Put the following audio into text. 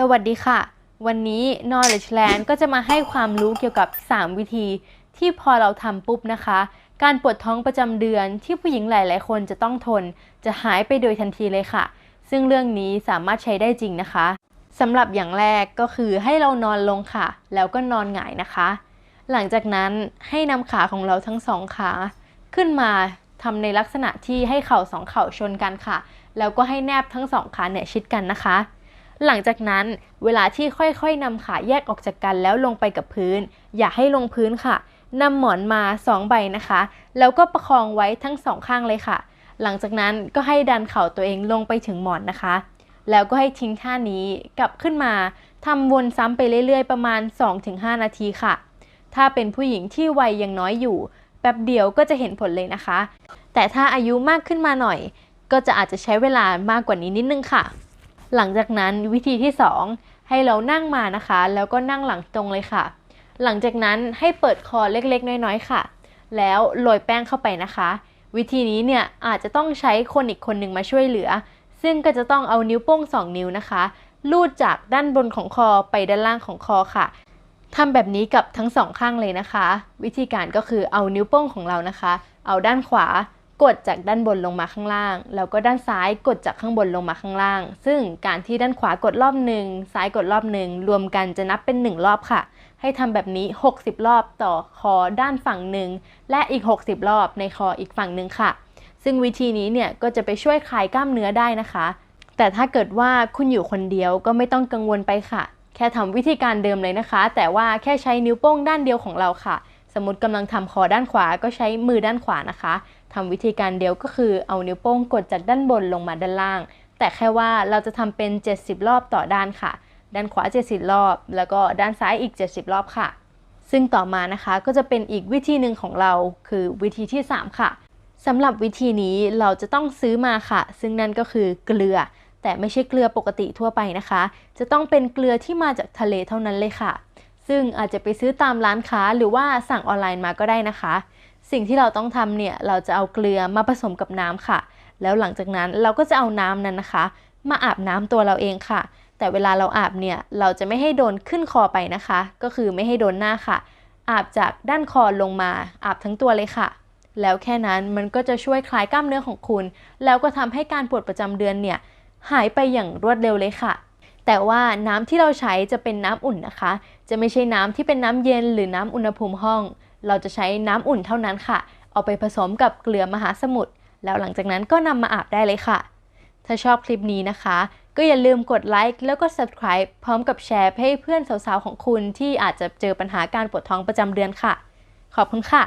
สวัสดีค่ะ วันนี้ Knowledge Land ก็จะมาให้ความรู้เกี่ยวกับ 3 วิธี ที่พอเราทำปุ๊บนะคะ การปวดท้องประจำเดือนที่ผู้หญิงหลาย ๆ คนจะต้องทน จะหายไปโดยทันทีเลยค่ะ ซึ่งเรื่องนี้สามารถใช้ได้จริงนะคะสำหรับอย่างแรกก็คือให้เรานอนลงค่ะ แล้วก็นอนหงายนะคะ หลังจากนั้นให้นำขาของเราทั้งสองขาขึ้นมาทำในลักษณะที่ให้เข่าสองเข่าชนกันค่ะ แล้วก็ให้แนบทั้งสองขาเนี่ยชิดกันนะคะ หลังจากนั้นเวลาที่ค่อยๆนำขาแยกออกจากกันแล้วลงไปกับพื้น อย่าให้ลงพื้นค่ะนำหมอนมา 2 ใบนะคะ แล้วก็ประคองไว้ทั้งสองข้างเลยค่ะ หลังจากนั้นก็ให้ดันเข่าตัวเองลงไปถึงหมอนนะคะ แล้วก็ให้ทิ้งท่านี้กลับขึ้นมาทำวนซ้ำไปเรื่อยๆ ประมาณ 2-5 นาทีค่ะ ถ้าเป็นผู้หญิงที่วัยยังน้อยอยู่ แป๊บเดียวก็จะเห็นผลเลยนะคะ แต่ถ้าอายุมากขึ้นมาหน่อย ก็จะอาจจะใช้เวลามากกว่านี้นิดนึงค่ะ หลังจากนั้นวิธีที่ 2 ให้เรานั่งมานะคะ แล้วก็นั่งหลังตรงเลยค่ะ หลังจากนั้นให้เปิดคอเล็กๆ น้อยๆค่ะ แล้วโรยแป้งเข้าไปนะคะ วิธีนี้เนี่ยอาจจะต้องใช้คนอีกคนหนึ่งมาช่วยเหลือ ซึ่งก็จะต้องเอานิ้วโป้ง 2 นิ้วนะคะ ลูดจากด้านบนของคอไปด้านล่างของคอค่ะทำแบบนี้กับทั้งสองข้างเลยนะคะ วิธีการก็คือเอานิ้วโป้งของเรานะคะ เอาด้านขวา กดจากด้านบนลงมาข้างล่าง แล้วก็ด้านซ้ายกดจากข้างบนลงมาข้างล่าง ซึ่งการที่ด้านขวากดรอบหนึ่งซ้ายกดรอบหนึ่งรวมกันจะนับเป็น 1 รอบค่ะ ให้ทำแบบนี้ 60 รอบต่อคอด้านฝั่งหนึ่งและอีก 60 รอบในคออีกฝั่งหนึ่งค่ะ ซึ่งวิธีนี้เนี่ยก็จะไปช่วยคลายกล้ามเนื้อได้นะคะ แต่ถ้าเกิดว่าคุณอยู่คนเดียวก็ไม่ต้องกังวลไปค่ะ แค่ทำวิธีการเดิมเลยนะคะ แต่ว่าแค่ใช้นิ้วโป้งด้านเดียวของเราค่ะ สมมติกำลังทำคอด้านขวาก็ใช้มือด้านขวานะคะทำวิธีการเดียวก็คือเอานิ้วโป้งกดจากด้านบนลงมาด้านล่าง แต่แค่ว่าเราจะทำเป็น 70 รอบต่อด้านค่ะ ด้านขวา 70 รอบ แล้วก็ด้านซ้ายอีก 70 รอบค่ะ ซึ่งต่อมานะคะก็จะเป็นอีกวิธีหนึ่งของเราคือวิธีที่ 3 ค่ะสำหรับวิธีนี้เราจะต้องซื้อมาค่ะ ซึ่งนั่นก็คือเกลือ แต่ไม่ใช่เกลือปกติทั่วไปนะคะ จะต้องเป็นเกลือที่มาจากทะเลเท่านั้นเลยค่ะ ซึ่งอาจจะไปซื้อตามร้านค้าหรือว่าสั่งออนไลน์มาก็ได้นะคะ สิ่งที่เราต้องทำเนี่ยเราจะเอาเกลือมาผสมกับน้ำค่ะ แล้วหลังจากนั้นเราก็จะเอาน้ำนั้นนะคะ มาอาบน้ำตัวเราเองค่ะ แต่เวลาเราอาบเนี่ยเราจะไม่ให้โดนขึ้นคอไปนะคะ ก็คือไม่ให้โดนหน้าค่ะ อาบจากด้านคอลงมาอาบทั้งตัวเลยค่ะ แล้วแค่นั้นมันก็จะช่วยคลายกล้ามเนื้อของคุณ แล้วก็ทำให้การปวดประจำเดือนเนี่ยหายไปอย่างรวดเร็วเลยค่ะ แต่ว่าน้ำที่เราใช้จะเป็นน้ำอุ่นนะคะ จะไม่ใช่น้ำที่เป็นน้ำเย็นหรือน้ำอุณหภูมิห้อง เราจะใช้น้ำอุ่นเท่านั้นค่ะ เอาไปผสมกับเกลือมหาสมุทรแล้วหลังจากนั้นก็นำมาอาบได้เลยค่ะ ถ้าชอบคลิปนี้นะคะ ก็อย่าลืมกดไลค์แล้วก็ subscribe พร้อมกับแชร์ให้เพื่อนสาวๆของคุณที่อาจจะเจอปัญหาการปวดท้องประจำเดือนค่ะ ขอบคุณค่ะ